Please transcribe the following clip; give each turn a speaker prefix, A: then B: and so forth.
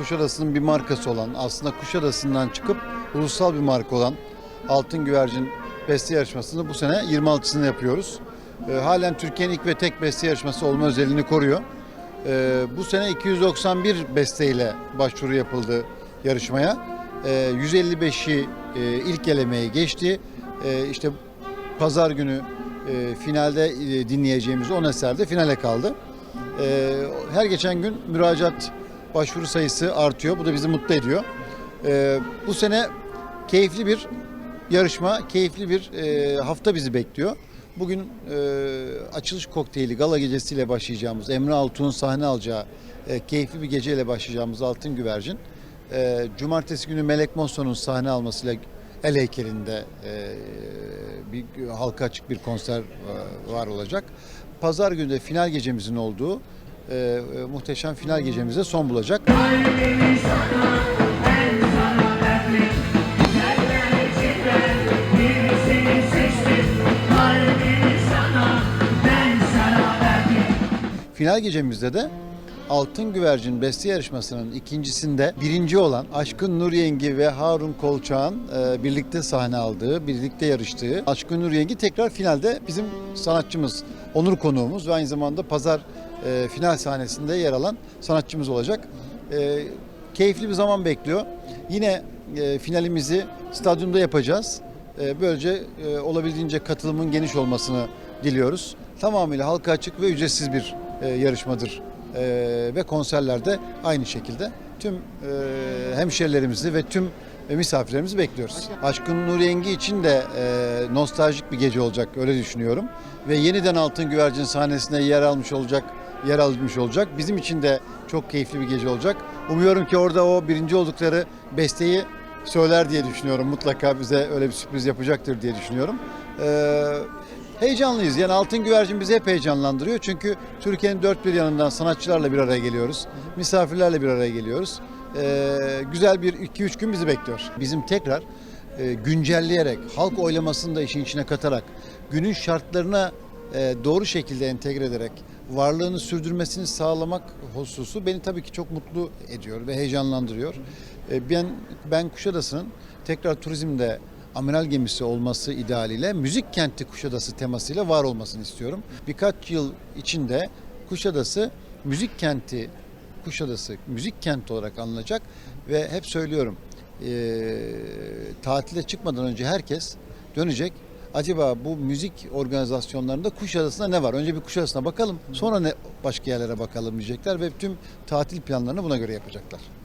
A: Kuşadası'nın bir markası olan, aslında Kuşadası'ndan çıkıp ulusal bir marka olan Altın Güvercin Beste Yarışması'nı bu sene 26'sını yapıyoruz. Ee, halen Türkiye'nin ilk ve tek beste yarışması olma özelliğini koruyor. Ee, bu sene 291 besteyle başvuru yapıldı yarışmaya. Ee, 155'i e, ilk elemeye geçti. Ee, işte pazar günü e, finalde e, dinleyeceğimiz 10 eserde finale kaldı. Ee, her geçen gün müracaat başvuru sayısı artıyor. Bu da bizi mutlu ediyor. Ee, bu sene keyifli bir yarışma, keyifli bir e, hafta bizi bekliyor. Bugün e, açılış kokteyli gala gecesiyle başlayacağımız, Emre Altuğ'un sahne alacağı e, keyifli bir geceyle başlayacağımız Altın Güvercin. E, Cumartesi günü Melek Mosso'nun sahne almasıyla El heykelinde e, bir halka açık bir konser e, var olacak. Pazar günü de final gecemizin olduğu e, e, muhteşem final gecemize son bulacak. Final gecemizde de Altın Güvercin Beste Yarışması'nın ikincisinde birinci olan Aşkın Nur Yengi ve Harun Kolçak'ın e, birlikte sahne aldığı, birlikte yarıştığı Aşkın Nur Yengi tekrar finalde bizim sanatçımız, onur konuğumuz ve aynı zamanda pazar e, final sahnesinde yer alan sanatçımız olacak. E, keyifli bir zaman bekliyor. Yine e, finalimizi stadyumda yapacağız. E, Böylece e, olabildiğince katılımın geniş olmasını diliyoruz. Tamamıyla halka açık ve ücretsiz bir e, yarışmadır. E, Ve konserlerde aynı şekilde tüm e, hemşerilerimizi ve tüm e, misafirlerimizi bekliyoruz. Aşkın Nur Yengi için de e, nostaljik bir gece olacak öyle düşünüyorum. Ve yeniden Altın Güvercin sahnesinde yer almış olacak, yer almış olacak. Bizim için de çok keyifli bir gece olacak. Umuyorum ki orada o birinci oldukları besteyi söyler diye düşünüyorum. Mutlaka bize öyle bir sürpriz yapacaktır diye düşünüyorum. Ee, heyecanlıyız. Yani Altın Güvercin bizi hep heyecanlandırıyor. Çünkü Türkiye'nin dört bir yanından sanatçılarla bir araya geliyoruz. Misafirlerle bir araya geliyoruz. Ee, güzel bir 2-3 gün bizi bekliyor. Bizim tekrar e, güncelleyerek, halk oylamasını da işin içine katarak, günün şartlarına e, doğru şekilde entegre ederek varlığını sürdürmesini sağlamak hususu beni tabii ki çok mutlu ediyor ve heyecanlandırıyor. E, Ben ben Kuşadası'nın tekrar turizmde amiral gemisi olması idealiyle müzik kenti Kuşadası temasıyla var olmasını istiyorum. Birkaç yıl içinde Kuşadası müzik kenti Kuşadası müzik kenti olarak anılacak ve hep söylüyorum e, tatile çıkmadan önce herkes dönecek. Acaba bu müzik organizasyonlarında Kuşadası'nda ne var? Önce bir Kuşadası'na bakalım sonra ne başka yerlere bakalım diyecekler ve tüm tatil planlarını buna göre yapacaklar.